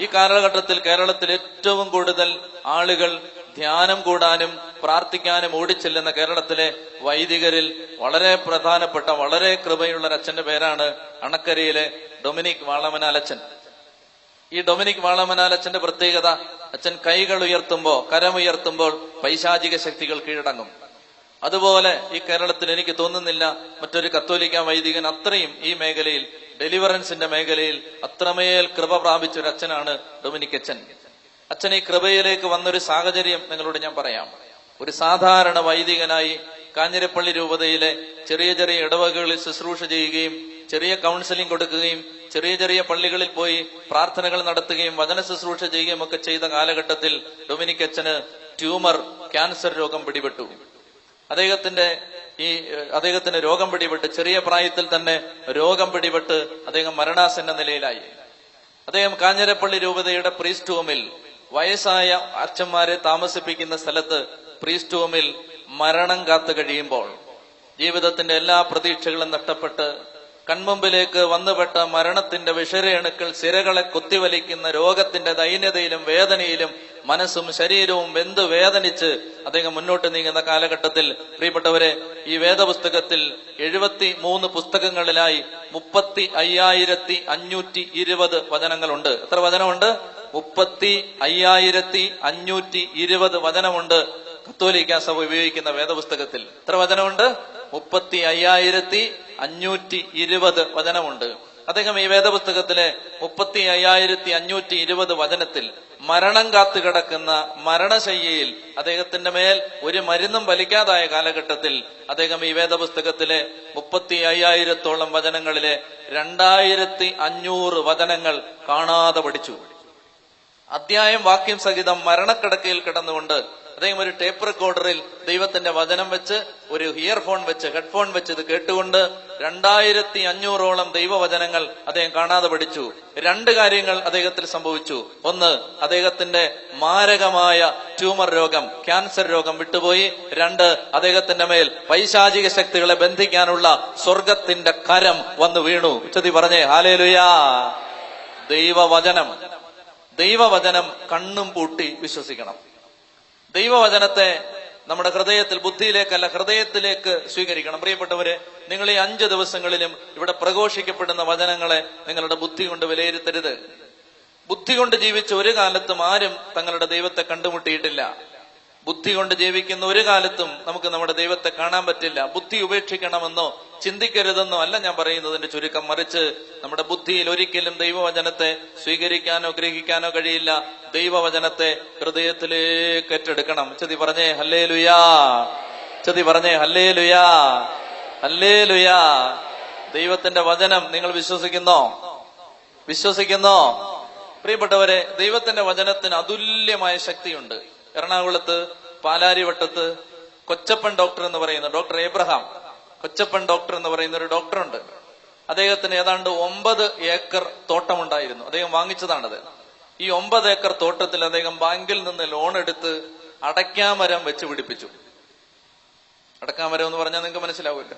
ഈ കാലഘട്ടത്തിൽ കേരളത്തിൽ ഏറ്റവും കൂടുതൽ ആളുകൾ ധ്യാനം കൂടാനും പ്രാർത്ഥിക്കാനും ഓടിച്ചെല്ലുന്ന കേരളത്തിലെ വൈദികരിൽ വളരെ പ്രധാനപ്പെട്ട വളരെ കൃപയുള്ള അച്ഛന്റെ പേരാണ് അണക്കരയിലെ ഡൊമിനിക് വാളമനാലച്ചൻ. ഈ ഡൊമിനിക് വാളമനാലച്ചന്റെ പ്രത്യേകത അച്ഛൻ കൈകൾ ഉയർത്തുമ്പോൾ കരമുയർത്തുമ്പോൾ പൈശാചിക ശക്തികൾ കീഴടങ്ങും. അതുപോലെ ഈ കേരളത്തിൽ എനിക്ക് തോന്നുന്നില്ല മറ്റൊരു കത്തോലിക്ക വൈദികൻ അത്രയും ഈ മേഖലയിൽ ഡെലിവറൻസിന്റെ മേഖലയിൽ അത്രമേൽ കൃപ പ്രാപിച്ച ഒരു അച്ഛനാണ് ഡൊമിനിക് അച്ഛൻ. അച്ഛൻ ഈ കൃപയിലേക്ക് വന്നൊരു സാഹചര്യം നിങ്ങളോട് ഞാൻ പറയാം. ഒരു സാധാരണ വൈദികനായി കാഞ്ഞിരപ്പള്ളി രൂപതയിലെ ചെറിയ ചെറിയ ഇടവകകളിൽ ശുശ്രൂഷ ചെയ്യുകയും ചെറിയ കൗൺസിലിംഗ് കൊടുക്കുകയും ചെറിയ ചെറിയ പള്ളികളിൽ പോയി പ്രാർത്ഥനകൾ നടത്തുകയും വചന ശുശ്രൂഷ ചെയ്യുകയും ഒക്കെ ചെയ്ത കാലഘട്ടത്തിൽ ഡൊമിനിക് അച്ഛന് ട്യൂമർ ക്യാൻസർ രോഗം പിടിപെട്ടു. അദ്ദേഹത്തിന്റെ ഈ അദ്ദേഹത്തിന് രോഗം പിടിപെട്ട് ചെറിയ പ്രായത്തിൽ തന്നെ രോഗം പിടിപെട്ട് അദ്ദേഹം മരണാസന്ന നിലയിലായി. അദ്ദേഹം കാഞ്ഞിരപ്പള്ളി രൂപതയുടെ പ്രീസ്റ്റ് ഹോമിൽ വയസ്സായ അച്ഛന്മാരെ താമസിപ്പിക്കുന്ന സ്ഥലത്ത് പ്രീസ്റ്റ് ഹോമിൽ മരണം കാത്തു കഴിയുമ്പോൾ ജീവിതത്തിന്റെ എല്ലാ പ്രതീക്ഷകളും നഷ്ടപ്പെട്ട് കൺമുമ്പിലേക്ക് വന്നുപെട്ട മരണത്തിന്റെ വിഷരേണുക്കൾ സിരകളെ കുത്തിവലിക്കുന്ന രോഗത്തിന്റെ ദൈന്യതയിലും വേദനയിലും മനസ്സും ശരീരവും വെന്ത് വേദനിച്ച് അദ്ദേഹം മുന്നോട്ട് നീങ്ങുന്ന കാലഘട്ടത്തിൽ. പ്രിയപ്പെട്ടവരെ ഈ വേദപുസ്തകത്തിൽ എഴുപത്തി മൂന്ന് പുസ്തകങ്ങളിലായി മുപ്പത്തി അയ്യായിരത്തി അഞ്ഞൂറ്റി ഇരുപത് വചനങ്ങളുണ്ട്. എത്ര വചനമുണ്ട്? മുപ്പത്തി അയ്യായിരത്തി അഞ്ഞൂറ്റി ഇരുപത് വചനമുണ്ട്. കത്തോലിക്ക സഭ ഉപയോഗിക്കുന്ന വേദപുസ്തകത്തിൽ. എത്ര വചനമുണ്ട്? മുപ്പത്തി അയ്യായിരത്തി അഞ്ഞൂറ്റി ഇരുപത് വചനമുണ്ട്. അദ്ദേഹം ഈ വേദപുസ്തകത്തിലെ മുപ്പത്തി അയ്യായിരത്തി അഞ്ഞൂറ്റി ഇരുപത് വചനത്തിൽ മരണം കാത്തു കിടക്കുന്ന മരണശയ്യയിൽ അദ്ദേഹത്തിന്റെ മേൽ ഒരു മരുന്നും വലിക്കാതായ കാലഘട്ടത്തിൽ അദ്ദേഹം ഈ വേദപുസ്തകത്തിലെ മുപ്പത്തി അയ്യായിരത്തോളം വചനങ്ങളിലെ രണ്ടായിരത്തി അഞ്ഞൂറ് വചനങ്ങൾ കാണാതെ പഠിച്ചു. അധ്യായം വാക്യം സഹിതം മരണക്കിടക്കയിൽ കിടന്നുകൊണ്ട് അദ്ദേഹം ഒരു ടേപ്പ് റെക്കോർഡറിൽ ദൈവത്തിന്റെ വചനം വെച്ച് ഒരു ഇയർഫോൺ വെച്ച് ഹെഡ്ഫോൺ വെച്ച് ഇത് കേട്ടുകൊണ്ട് രണ്ടായിരത്തി അഞ്ഞൂറോളം ദൈവവചനങ്ങൾ അദ്ദേഹം കാണാതെ പഠിച്ചു. രണ്ട് കാര്യങ്ങൾ അദ്ദേഹത്തിൽ സംഭവിച്ചു. ഒന്ന് അദ്ദേഹത്തിന്റെ മാരകമായ ട്യൂമർ രോഗം ക്യാൻസർ രോഗം വിട്ടുപോയി. രണ്ട് അദ്ദേഹത്തിന്റെ മേൽ പൈശാചിക ശക്തികളെ ബന്ധിക്കാനുള്ള സ്വർഗത്തിന്റെ കരം വന്നു വീണു. ഉച്ചതി പറഞ്ഞേ ഹാലേലുയാ ദൈവവചനം. ദൈവവചനം കണ്ണും പൂട്ടി വിശ്വസിക്കണം. ദൈവവചനത്തെ നമ്മുടെ ഹൃദയത്തിൽ ബുദ്ധിയിലേക്കല്ല ഹൃദയത്തിലേക്ക് സ്വീകരിക്കണം. പ്രിയപ്പെട്ടവരെ നിങ്ങൾ ഈ അഞ്ച് ദിവസങ്ങളിലും ഇവിടെ പ്രഘോഷിക്കപ്പെടുന്ന വചനങ്ങളെ നിങ്ങളുടെ ബുദ്ധി കൊണ്ട് വിലയിരുത്തരുത്. ബുദ്ധി കൊണ്ട് ജീവിച്ച ഒരു കാലത്തും ആരും തങ്ങളുടെ ദൈവത്തെ കണ്ടുമുട്ടിയിട്ടില്ല. ബുദ്ധി കൊണ്ട് ജീവിക്കുന്ന ഒരു കാലത്തും നമുക്ക് നമ്മുടെ ദൈവത്തെ കാണാൻ പറ്റില്ല. ബുദ്ധി ഉപേക്ഷിക്കണമെന്നോ ചിന്തിക്കരുതെന്നോ അല്ല ഞാൻ പറയുന്നതിന്റെ ചുരുക്കം. മറിച്ച് നമ്മുടെ ബുദ്ധിയിൽ ഒരിക്കലും ദൈവവചനത്തെ സ്വീകരിക്കാനോ ഗ്രഹിക്കാനോ കഴിയില്ല. ദൈവവചനത്തെ ഹൃദയത്തിലേക്ക് ഏറ്റെടുക്കണം. ചതി പറഞ്ഞേ ഹല്ലേ ലുയാ ചതി പറഞ്ഞേ ഹല്ലേ ലുയാ ഹല്ലേ ലുയാ ദൈവത്തിന്റെ വചനം നിങ്ങൾ വിശ്വസിക്കുന്നോ? വിശ്വസിക്കുന്നോ? പ്രിയപ്പെട്ടവരെ ദൈവത്തിന്റെ വചനത്തിന് അതുല്യമായ ശക്തിയുണ്ട്. എറണാകുളത്ത് പാലാരിവട്ടത്ത് കൊച്ചപ്പൻ ഡോക്ടർ എന്ന് പറയുന്ന ഡോക്ടർ ഏബ്രഹാം. കൊച്ചപ്പൻ ഡോക്ടർ എന്ന് പറയുന്ന ഒരു ഡോക്ടറുണ്ട്. അദ്ദേഹത്തിന് ഏതാണ്ട് ഒമ്പത് ഏക്കർ തോട്ടമുണ്ടായിരുന്നു. അദ്ദേഹം വാങ്ങിച്ചതാണത്. ഈ ഒമ്പത് ഏക്കർ തോട്ടത്തിൽ അദ്ദേഹം ബാങ്കിൽ നിന്ന് ലോൺ എടുത്ത് അടയ്ക്കാമരം വെച്ച് പിടിപ്പിച്ചു. അടക്കാമരം എന്ന് പറഞ്ഞാൽ നിങ്ങൾക്ക് മനസ്സിലാവില്ല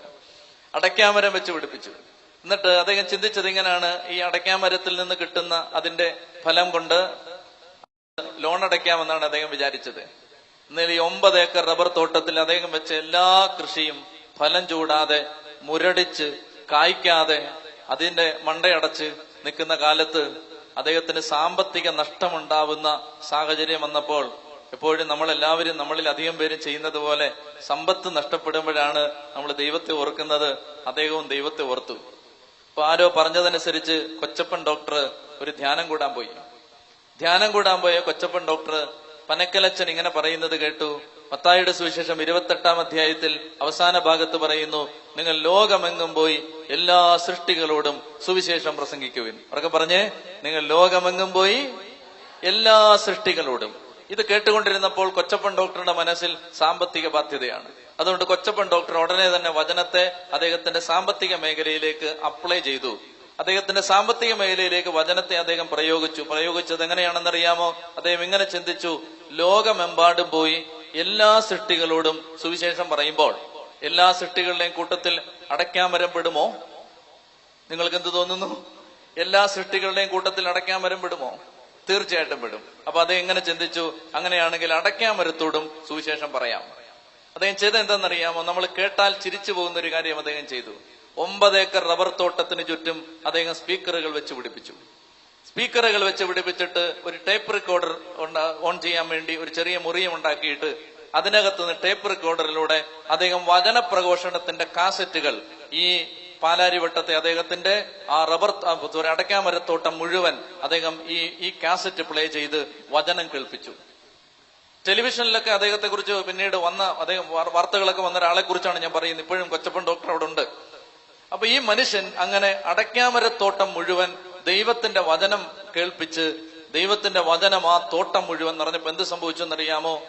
അടയ്ക്കാമരം വെച്ച് പിടിപ്പിച്ചു. എന്നിട്ട് അദ്ദേഹം ചിന്തിച്ചത് ഇങ്ങനെയാണ് ഈ അടയ്ക്കാമരത്തിൽ നിന്ന് കിട്ടുന്ന അതിന്റെ ഫലം കൊണ്ട് ലോൺ അടയ്ക്കാമെന്നാണ് അദ്ദേഹം വിചാരിച്ചത്. എന്നാൽ ഈ ഒമ്പത് ഏക്കർ റബ്ബർ തോട്ടത്തിൽ അദ്ദേഹം വെച്ച എല്ലാ കൃഷിയും ഫലം ചൂടാതെ മുരടിച്ച് കായ്ക്കാതെ അതിന്റെ മണ്ടയടച്ച് നിൽക്കുന്ന കാലത്ത് അദ്ദേഹത്തിന് സാമ്പത്തിക നഷ്ടമുണ്ടാവുന്ന സാഹചര്യം വന്നപ്പോൾ എപ്പോഴും നമ്മളെല്ലാവരും നമ്മളിൽ അധികം പേരും ചെയ്യുന്നത് പോലെ സമ്പത്ത് നഷ്ടപ്പെടുമ്പോഴാണ് നമ്മൾ ദൈവത്തെ ഓർക്കുന്നത് അദ്ദേഹവും ദൈവത്തെ ഓർത്തു. അപ്പൊ ആരോ പറഞ്ഞതനുസരിച്ച് കൊച്ചപ്പൻ ഡോക്ടർ ഒരു ധ്യാനം കൂടാൻ പോയി. ധ്യാനം കൂടാൻ പോയ കൊച്ചപ്പൻ ഡോക്ടർ പനക്കലച്ചൻ ഇങ്ങനെ പറയുന്നത് കേട്ടു. മത്തായിയുടെ സുവിശേഷം ഇരുപത്തെട്ടാം അധ്യായത്തിൽ അവസാന ഭാഗത്ത് പറയുന്നു നിങ്ങൾ ലോകമെങ്ങും പോയി എല്ലാ സൃഷ്ടികളോടും സുവിശേഷം പ്രസംഗിക്കുവിൻ. അവർക്ക് പറഞ്ഞേ നിങ്ങൾ ലോകമെങ്ങും പോയി എല്ലാ സൃഷ്ടികളോടും. ഇത് കേട്ടുകൊണ്ടിരുന്നപ്പോൾ കൊച്ചപ്പൻ ഡോക്ടറുടെ മനസ്സിൽ സാമ്പത്തിക ബാധ്യതയാണ്. അതുകൊണ്ട് കൊച്ചപ്പൻ ഡോക്ടർ ഉടനെ തന്നെ വചനത്തെ അദ്ദേഹത്തിന്റെ സാമ്പത്തിക മേഖലയിലേക്ക് അപ്ലൈ ചെയ്തു. അദ്ദേഹത്തിന്റെ സാമ്പത്തിക മേഖലയിലേക്ക് വചനത്തെ അദ്ദേഹം പ്രയോഗിച്ചു. പ്രയോഗിച്ചത് എങ്ങനെയാണെന്നറിയാമോ? അദ്ദേഹം ഇങ്ങനെ ചിന്തിച്ചു. ലോകമെമ്പാടും പോയി എല്ലാ സൃഷ്ടികളോടും സുവിശേഷം പറയുമ്പോൾ എല്ലാ സൃഷ്ടികളുടെയും കൂട്ടത്തിൽ അടയ്ക്കാമരം പെടുമോ നിങ്ങൾക്ക് എന്ത് തോന്നുന്നു? എല്ലാ സൃഷ്ടികളുടെയും കൂട്ടത്തിൽ അടയ്ക്കാൻ മരം വിടുമോ തീർച്ചയായിട്ടും പെടും. അപ്പൊ അദ്ദേഹം എങ്ങനെ ചിന്തിച്ചു. അങ്ങനെയാണെങ്കിൽ അടയ്ക്കാൻ വരത്തോടും സുവിശേഷം പറയാം. അദ്ദേഹം ചെയ്ത എന്താണെന്നറിയാമോ നമ്മൾ കേട്ടാൽ ചിരിച്ചു പോകുന്ന ഒരു കാര്യം അദ്ദേഹം ചെയ്തു. ഒമ്പത് ഏക്കർ റബ്ബർ തോട്ടത്തിന് ചുറ്റും അദ്ദേഹം സ്പീക്കറുകൾ വെച്ച് പിടിപ്പിച്ചു. സ്പീക്കറുകൾ വെച്ച് പിടിപ്പിച്ചിട്ട് ഒരു ടേപ്പ് റെക്കോർഡർ ഓൺ ചെയ്യാൻ വേണ്ടി ഒരു ചെറിയ മുറിയും ഉണ്ടാക്കിയിട്ട് അതിനകത്ത് നിന്ന് ടേപ്പ് റെക്കോർഡറിലൂടെ അദ്ദേഹം വചന പ്രഘോഷണത്തിന്റെ കാസറ്റുകൾ ഈ പാലാരിവട്ടത്തെ അദ്ദേഹത്തിന്റെ ആ റബ്ബർ അടയ്ക്കാമരത്തോട്ടം മുഴുവൻ അദ്ദേഹം ഈ ഈ കാസറ്റ് പ്ലേ ചെയ്ത് വചനം കേൾപ്പിച്ചു. ടെലിവിഷനിലൊക്കെ അദ്ദേഹത്തെ കുറിച്ച് പിന്നീട് വന്ന അദ്ദേഹം വാർത്തകളൊക്കെ വന്ന ഒരാളെ കുറിച്ചാണ് ഞാൻ പറയുന്നത്. ഇപ്പോഴും കൊച്ചപ്പൻ ഡോക്ടർ അവിടെ ഉണ്ട് അപ്പൊ ഈ മനുഷ്യൻ അങ്ങനെ അടയ്ക്കാമരത്തോട്ടം മുഴുവൻ ദൈവത്തിന്റെ വചനം കേൾപ്പിച്ച് ദൈവത്തിന്റെ വചനം ആ തോട്ടം മുഴുവൻ നിറഞ്ഞപ്പോ എന്ത് സംഭവിച്ചെന്നറിയാമോ?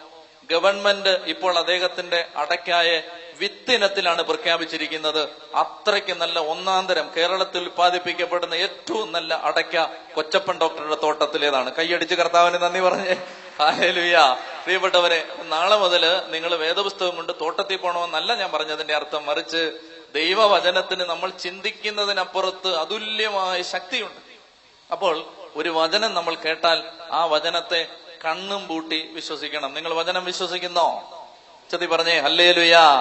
ഗവൺമെന്റ് ഇപ്പോൾ അദ്ദേഹത്തിന്റെ അടയ്ക്കായ വിത്തിനത്തിലാണ് പ്രഖ്യാപിച്ചിരിക്കുന്നത്. അത്രയ്ക്ക് നല്ല ഒന്നാന്തരം കേരളത്തിൽ ഉത്പാദിപ്പിക്കപ്പെടുന്ന ഏറ്റവും നല്ല അടയ്ക്ക കൊച്ചപ്പൻ ഡോക്ടറുടെ തോട്ടത്തിലേതാണ്. കൈയടിച്ച് കർത്താവിന് നന്ദി പറഞ്ഞേ. ഹാലേലുയ പ്രിയപ്പെട്ടവരെ നാളെ മുതൽ നിങ്ങൾ വേദപുസ്തകം കൊണ്ട് തോട്ടത്തിൽ പോകണമെന്നല്ല ഞാൻ പറഞ്ഞതിന്റെ അർത്ഥം. മറിച്ച് ദൈവവചനത്തിന് നമ്മൾ ചിന്തിക്കുന്നതിനപ്പുറത്ത് അതുല്യമായ ശക്തിയുണ്ട്. അപ്പോൾ ഒരു വചനം നമ്മൾ കേട്ടാൽ ആ വചനത്തെ കണ്ണും പൂട്ടി വിശ്വസിക്കണം. നിങ്ങൾ വചനം വിശ്വസിക്കുന്നോ? ചതി പറഞ്ഞേ ഹല്ലേ ലുയാ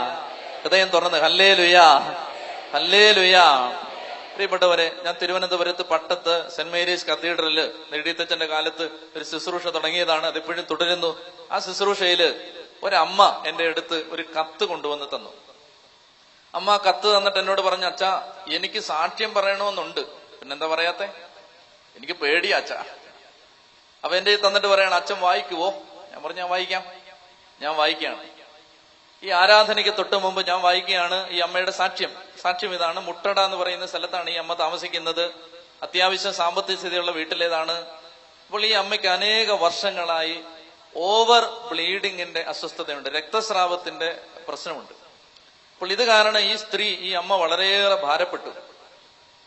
ഹൃദയം തുറന്ന് ഹല്ലേ ലുയാ ഹല്ലേ ലുയാ പ്രിയപ്പെട്ടവരെ ഞാൻ തിരുവനന്തപുരത്ത് പട്ടത്ത് സെന്റ് മേരീസ് കത്തീഡ്രലിൽ നെടിയത്തച്ഛന്റെ കാലത്ത് ഒരു ശുശ്രൂഷ തുടങ്ങിയതാണ്. അതിപ്പോഴും തുടരുന്നു. ആ ശുശ്രൂഷയിൽ ഒരമ്മ എന്റെ അടുത്ത് ഒരു കത്ത് കൊണ്ടുവന്ന് തന്നു. അമ്മ കത്ത് തന്നിട്ട് എന്നോട് പറഞ്ഞു അച്ഛാ എനിക്ക് സാക്ഷ്യം പറയണമെന്നുണ്ട്. പിന്നെന്താ പറയാത്തെ? എനിക്ക് പേടിയാ അച്ഛാ. അപ്പൊ എന്റെ തന്നിട്ട് പറയണം അച്ഛൻ വായിക്കുവോ ഞാൻ പറഞ്ഞു ഞാൻ വായിക്കാം. ഞാൻ വായിക്കുകയാണ്. ഈ ആരാധനയ്ക്ക് തൊട്ട് മുമ്പ് ഞാൻ വായിക്കുകയാണ് ഈ അമ്മയുടെ സാക്ഷ്യം. സാക്ഷ്യം ഇതാണ് മുട്ടട എന്ന് പറയുന്ന സ്ഥലത്താണ് ഈ അമ്മ താമസിക്കുന്നത്. അത്യാവശ്യം സാമ്പത്തിക സ്ഥിതിയുള്ള വീട്ടിലേതാണ്. അപ്പോൾ ഈ അമ്മയ്ക്ക് അനേക വർഷങ്ങളായി ഓവർ ബ്ലീഡിങ്ങിന്റെ അസ്വസ്ഥതയുണ്ട് രക്തസ്രാവത്തിന്റെ പ്രശ്നമുണ്ട്. അപ്പോൾ ഇത് കാരണം ഈ സ്ത്രീ ഈ അമ്മ വളരെയേറെ ഭാരപ്പെട്ടു.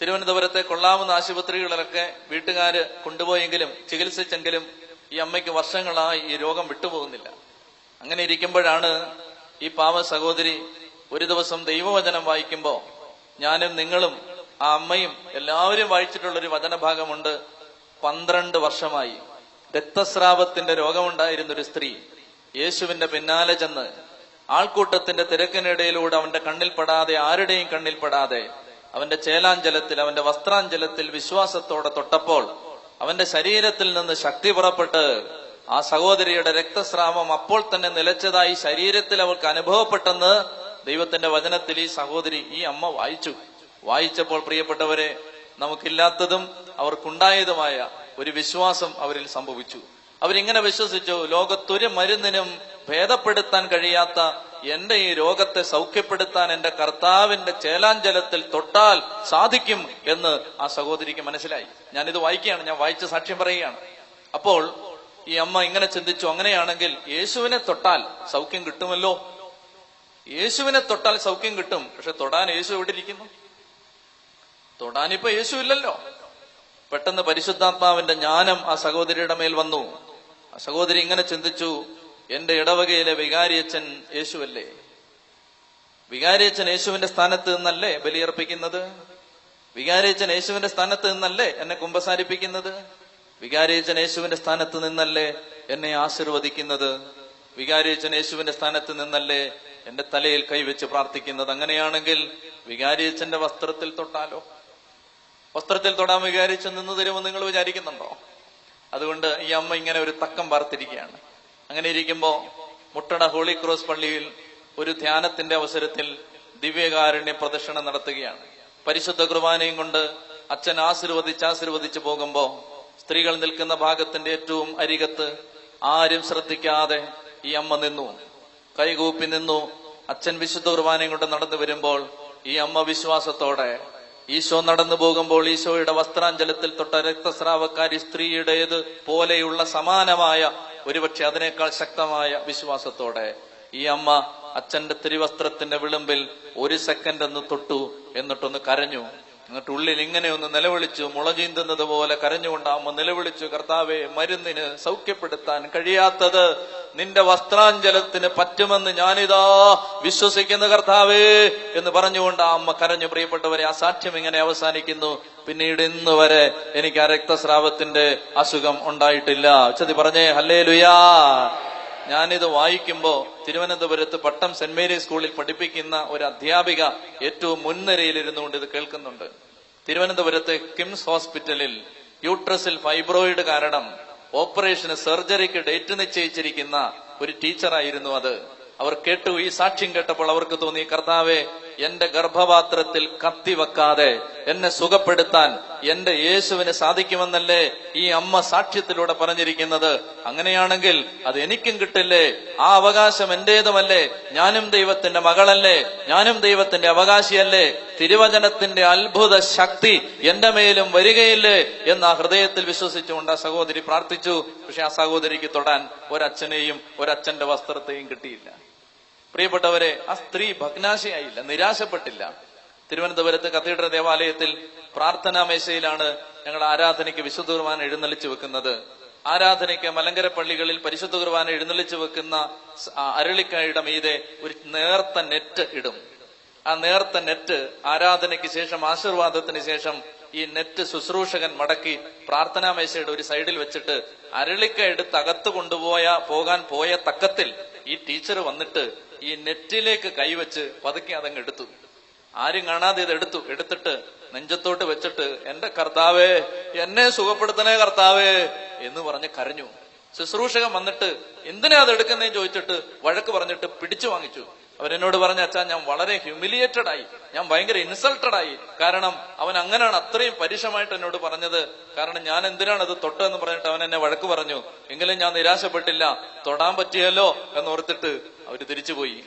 തിരുവനന്തപുരത്തെ കൊള്ളാവുന്ന ആശുപത്രികളിലൊക്കെ വീട്ടുകാര് കൊണ്ടുപോയെങ്കിലും ചികിത്സിച്ചെങ്കിലും ഈ അമ്മയ്ക്ക് വർഷങ്ങളായി ഈ രോഗം വിട്ടുപോകുന്നില്ല. അങ്ങനെ ഇരിക്കുമ്പോഴാണ് ഈ പാവ സഹോദരി ഒരു ദിവസം ദൈവവചനം വായിക്കുമ്പോൾ ഞാനും നിങ്ങളും ആ അമ്മയും എല്ലാവരും വായിച്ചിട്ടുള്ള ഒരു വചനഭാഗമുണ്ട്. പന്ത്രണ്ട് വർഷമായി രക്തസ്രാവത്തിന്റെ രോഗമുണ്ടായിരുന്ന ഒരു സ്ത്രീ യേശുവിന്റെ പിന്നാലെ ചെന്ന് ആൾക്കൂട്ടത്തിന്റെ തിരക്കിനിടയിലൂടെ അവന്റെ കണ്ണിൽപ്പെടാതെ ആരുടെയും കണ്ണിൽപ്പെടാതെ അവന്റെ ചേലാഞ്ചലത്തിൽ അവന്റെ വസ്ത്രാഞ്ചലത്തിൽ വിശ്വാസത്തോടെ തൊട്ടപ്പോൾ അവന്റെ ശരീരത്തിൽ നിന്ന് ശക്തി പുറപ്പെട്ട് ആ സഹോദരിയുടെ രക്തസ്രാവം അപ്പോൾ തന്നെ നിലച്ചതായി ശരീരത്തിൽ അവൾക്ക് അനുഭവപ്പെട്ടെന്ന് ദൈവത്തിന്റെ വചനത്തിൽ ഈ സഹോദരി ഈ അമ്മ വായിച്ചു. വായിച്ചപ്പോൾ പ്രിയപ്പെട്ടവരെ നമുക്കില്ലാത്തതും അവർക്കുണ്ടായതുമായ ഒരു വിശ്വാസം അവരിൽ സംഭവിച്ചു. അവരിങ്ങനെ വിശ്വസിച്ചു ലോകത്തൊരു മരുന്നിനും ഭേദപ്പെടുത്താൻ കഴിയാത്ത എന്റെ ഈ രോഗത്തെ സൗഖ്യപ്പെടുത്താൻ എന്റെ കർത്താവിന്റെ ചേലാഞ്ചലത്തിൽ തൊട്ടാൽ സാധിക്കും എന്ന് ആ സഹോദരിക്ക് മനസ്സിലായി. ഞാനിത് വായിക്കുകയാണ് ഞാൻ വായിച്ച സാക്ഷ്യം പറയുകയാണ്. അപ്പോൾ ഈ അമ്മ ഇങ്ങനെ ചിന്തിച്ചു അങ്ങനെയാണെങ്കിൽ യേശുവിനെ തൊട്ടാൽ സൗഖ്യം കിട്ടുമല്ലോ? യേശുവിനെ തൊട്ടാൽ സൗഖ്യം കിട്ടും പക്ഷെ തൊടാൻ യേശു എവിടെ ഇരിക്കുന്നു? തൊടാൻ തൊടാനിപ്പോ യേശു ഇല്ലല്ലോ. പെട്ടെന്ന് പരിശുദ്ധാത്മാവിന്റെ ജ്ഞാനം ആ സഹോദരിയുടെ മേൽ വന്നു. ആ സഹോദരി ഇങ്ങനെ ചിന്തിച്ചു എന്റെ ഇടവകയിലെ വികാരിയച്ഛൻ യേശുവല്ലേ? വികാരിയച്ഛൻ യേശുവിന്റെ സ്ഥാനത്ത് നിന്നല്ലേ ബലിയർപ്പിക്കുന്നത് വികാരിയച്ഛൻ യേശുവിന്റെ സ്ഥാനത്ത് നിന്നല്ലേ എന്നെ കുമ്പസാരിപ്പിക്കുന്നത്? വികാരിയച്ഛൻ യേശുവിന്റെ സ്ഥാനത്ത് നിന്നല്ലേ എന്നെ ആശീർവദിക്കുന്നത്? വികാരിയച്ഛൻ യേശുവിന്റെ സ്ഥാനത്ത് നിന്നല്ലേ എന്റെ തലയിൽ കൈവച്ച് പ്രാർത്ഥിക്കുന്നത്? അങ്ങനെയാണെങ്കിൽ വികാരിയച്ഛന്റെ വസ്ത്രത്തിൽ തൊട്ടാലോ? വസ്ത്രത്തിൽ തൊടാൻ വികാരിച്ച് നിന്ന് തരുമെന്ന് നിങ്ങൾ വിചാരിക്കുന്നുണ്ടോ? അതുകൊണ്ട് ഈ അമ്മ ഇങ്ങനെ ഒരു തക്കം പാർത്തിരിക്കുകയാണ് അങ്ങനെ ഇരിക്കുമ്പോ മുട്ടട ഹോളി ക്രോസ് പള്ളിയിൽ ഒരു ധ്യാനത്തിന്റെ അവസരത്തിൽ ദിവ്യകാരുണ്യ പ്രദക്ഷിണം നടത്തുകയാണ്. പരിശുദ്ധ കുർബാനയും കൊണ്ട് അച്ഛൻ ആശീർവദിച്ച് ആശീർവദിച്ച് പോകുമ്പോ സ്ത്രീകൾ നിൽക്കുന്ന ഭാഗത്തിന്റെ ഏറ്റവും അരികത്ത് ആരും ശ്രദ്ധിക്കാതെ ഈ അമ്മ നിന്നു. കൈകൂപ്പി നിന്നു. അച്ഛൻ വിശുദ്ധ കുർബാനയും കൊണ്ട് നടന്നു വരുമ്പോൾ ഈ അമ്മ വിശ്വാസത്തോടെ ഈശോ നടന്നു പോകുമ്പോൾ ഈശോയുടെ വസ്ത്രാഞ്ചലത്തിൽ തൊട്ട രക്തസ്രാവക്കാരി സ്ത്രീയുടേത് പോലെയുള്ള സമാനമായ ഒരുപക്ഷെ അതിനേക്കാൾ ശക്തമായ വിശ്വാസത്തോടെ ഈ അമ്മ അച്ഛന്റെ തിരുവസ്ത്രത്തിന്റെ വിളിമ്പിൽ ഒരു സെക്കൻഡ് ഒന്ന് തൊട്ടു എന്നിട്ടൊന്ന് കരഞ്ഞു. എന്നിട്ട് ഉള്ളിൽ ഇങ്ങനെ ഒന്ന് നിലവിളിച്ചു മുളചീന്തുന്നത് പോലെ കരഞ്ഞുകൊണ്ട് അമ്മ നിലവിളിച്ചു കർത്താവെ മരുന്നിന് സൗഖ്യപ്പെടുത്താൻ കഴിയാത്തത് നിന്റെ വസ്ത്രാഞ്ചലത്തിന് പറ്റുമെന്ന് ഞാനിതാ വിശ്വസിക്കുന്ന കർത്താവേ എന്ന് പറഞ്ഞുകൊണ്ട് ആ അമ്മ കരഞ്ഞു. പ്രിയപ്പെട്ടവരെ ആ സാക്ഷ്യം ഇങ്ങനെ അവസാനിക്കുന്നു. പിന്നീട് ഇന്ന് വരെ എനിക്ക് ആ രക്തസ്രാവത്തിന്റെ അസുഖം ഉണ്ടായിട്ടില്ല. ഉച്ചതി പറഞ്ഞേ ഹല്ലേ ലുയാ ഞാനിത് വായിക്കുമ്പോൾ തിരുവനന്തപുരത്ത് പട്ടം സെന്റ് മേരീസ് സ്കൂളിൽ പഠിപ്പിക്കുന്ന ഒരു അധ്യാപിക ഏറ്റവും മുൻനിരയിൽ ഇരുന്നുകൊണ്ട് ഇത് കേൾക്കുന്നുണ്ട്. തിരുവനന്തപുരത്തെ കിംസ് ഹോസ്പിറ്റലിൽ യൂട്രസിൽ ഫൈബ്രോയിഡ് കാരണം ഓപ്പറേഷന് സർജറിക്ക് ഡേറ്റ് നിശ്ചയിച്ചിരിക്കുന്ന ഒരു ടീച്ചറായിരുന്നു അത്. അവർ കേട്ടു ഈ സാക്ഷ്യം കേട്ടപ്പോൾ അവർക്ക് തോന്നി കർത്താവെ എന്റെ ഗർഭപാത്രത്തിൽ കത്തി വെക്കാതെ എന്നെ സുഖപ്പെടുത്താൻ എന്റെ യേശുവിന് സാധിക്കുമെന്നല്ലേ ഈ അമ്മ സാക്ഷ്യത്തിലൂടെ പറഞ്ഞിരിക്കുന്നത്? അങ്ങനെയാണെങ്കിൽ അത് എനിക്കും കിട്ടില്ലേ? ആ അവകാശം എന്റേതുമല്ലേ? ഞാനും ദൈവത്തിന്റെ മകളല്ലേ? ഞാനും ദൈവത്തിന്റെ അവകാശിയല്ലേ? തിരുവചനത്തിന്റെ അത്ഭുത ശക്തി എന്റെ മേലും വരികയില്ലേ? എന്ന് ആ ഹൃദയത്തിൽ വിശ്വസിച്ചുകൊണ്ട് ആ സഹോദരി പ്രാർത്ഥിച്ചു. പക്ഷെ ആ സഹോദരിക്ക് തൊടാൻ ഒരച്ഛനെയും ഒരച്ഛന്റെ വസ്ത്രത്തെയും കിട്ടിയില്ല. പ്രിയപ്പെട്ടവരെ ആ സ്ത്രീ ഭഗ്നാശയായില്ല നിരാശപ്പെട്ടില്ല. തിരുവനന്തപുരത്ത് കത്തീഡ്രൽ ദേവാലയത്തിൽ പ്രാർത്ഥനാ മേശയിലാണ് ഞങ്ങൾ ആരാധനയ്ക്ക് വിശുദ്ധ കുർബാന എഴുന്നള്ളിച്ചു വെക്കുന്നത്. ആരാധനയ്ക്ക് മലങ്കര പള്ളികളിൽ പരിശുദ്ധ കുർബാന എഴുന്നള്ളിച്ചു വെക്കുന്ന അരളിക്കായുടെ മീതെ ഒരു നേർത്ത നെറ്റ് ഇടും. ആ നേർത്ത നെറ്റ് ആരാധനയ്ക്ക് ശേഷം ആശീർവാദത്തിന് ശേഷം ഈ നെറ്റ് ശുശ്രൂഷകൻ മടക്കി പ്രാർത്ഥനാ മേശയുടെ ഒരു സൈഡിൽ വെച്ചിട്ട് അരളിക്ക എടുത്ത് അകത്ത് കൊണ്ടുപോയ പോകാൻ പോയ തക്കത്തിൽ ഈ ടീച്ചർ വന്നിട്ട് ഈ നെറ്റിലേക്ക് കൈവച്ച് പതുക്കെ അതങ്ങ് എടുത്തു. ആരും കാണാതെ ഇത് എടുത്തു. എടുത്തിട്ട് നെഞ്ചത്തോട്ട് വെച്ചിട്ട് എന്റെ കർത്താവേ എന്നെ സുഖപ്പെടുത്തണേ കർത്താവേ എന്ന് പറഞ്ഞ് കരഞ്ഞു. ശുശ്രൂഷകൻ വന്നിട്ട് എന്തിനാ അത് എടുക്കുന്നേ? ചോദിച്ചിട്ട് വഴക്ക് പറഞ്ഞിട്ട് പിടിച്ചു വാങ്ങിച്ചു. അവരെന്നോട് പറഞ്ഞ അച്ഛാ ഞാൻ വളരെ ഹ്യൂമിലിയേറ്റഡ് ആയി. ഞാൻ ഭയങ്കര ഇൻസൾട്ടഡ് ആയി. കാരണം അവൻ അങ്ങനെയാണ് അത്രയും പരുഷമായിട്ട് എന്നോട് പറഞ്ഞത്. കാരണം ഞാൻ എന്തിനാണ് അത് തൊട്ടെന്ന് പറഞ്ഞിട്ട് അവൻ എന്നെ വഴക്ക് പറഞ്ഞു. എങ്കിലും ഞാൻ നിരാശപ്പെട്ടില്ല. തൊടാൻ പറ്റിയല്ലോ എന്ന് ഓർത്തിട്ട് അവർ തിരിച്ചുപോയി.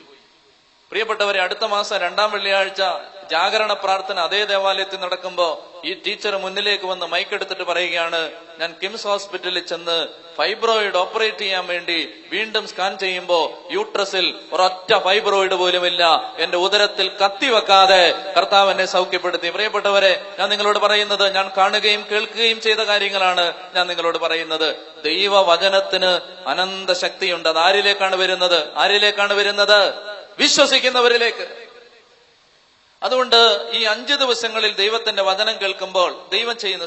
പ്രിയപ്പെട്ടവരെ അടുത്ത മാസം രണ്ടാം വെള്ളിയാഴ്ച ജാഗരണ പ്രാർത്ഥന അതേ ദേവാലയത്തിൽ നടക്കുമ്പോ ഈ ടീച്ചർ മുന്നിലേക്ക് വന്ന് മൈക്കെടുത്തിട്ട് പറയുകയാണ് ഞാൻ കിംസ് ഹോസ്പിറ്റലിൽ ചെന്ന് ഫൈബ്രോയിഡ് ഓപ്പറേറ്റ് ചെയ്യാൻ വേണ്ടി വീണ്ടും സ്കാൻ ചെയ്യുമ്പോ യൂട്രസിൽ ഒരൊറ്റ ഫൈബ്രോയിഡ് പോലുമില്ല. എന്റെ ഉദരത്തിൽ കത്തി വെക്കാതെ കർത്താവ് എന്നെ സൗഖ്യപ്പെടുത്തി. പ്രിയപ്പെട്ടവരെ ഞാൻ നിങ്ങളോട് പറയുന്നത് ഞാൻ കാണുകയും കേൾക്കുകയും ചെയ്ത കാര്യങ്ങളാണ് ഞാൻ നിങ്ങളോട് പറയുന്നത്. ദൈവവചനത്തിന് അനന്ത ശക്തിയുണ്ട് അത് ആരിലേക്കാണ് വരുന്നത്? ആരിലേക്കാണ് വരുന്നത്? വിശ്വസിക്കുന്നവരിലേക്ക്. അതുകൊണ്ട് ഈ അഞ്ച് ദിവസങ്ങളിൽ ദൈവത്തിന്റെ വചനം കേൾക്കുമ്പോൾ ദൈവം ചെയ്യുന്ന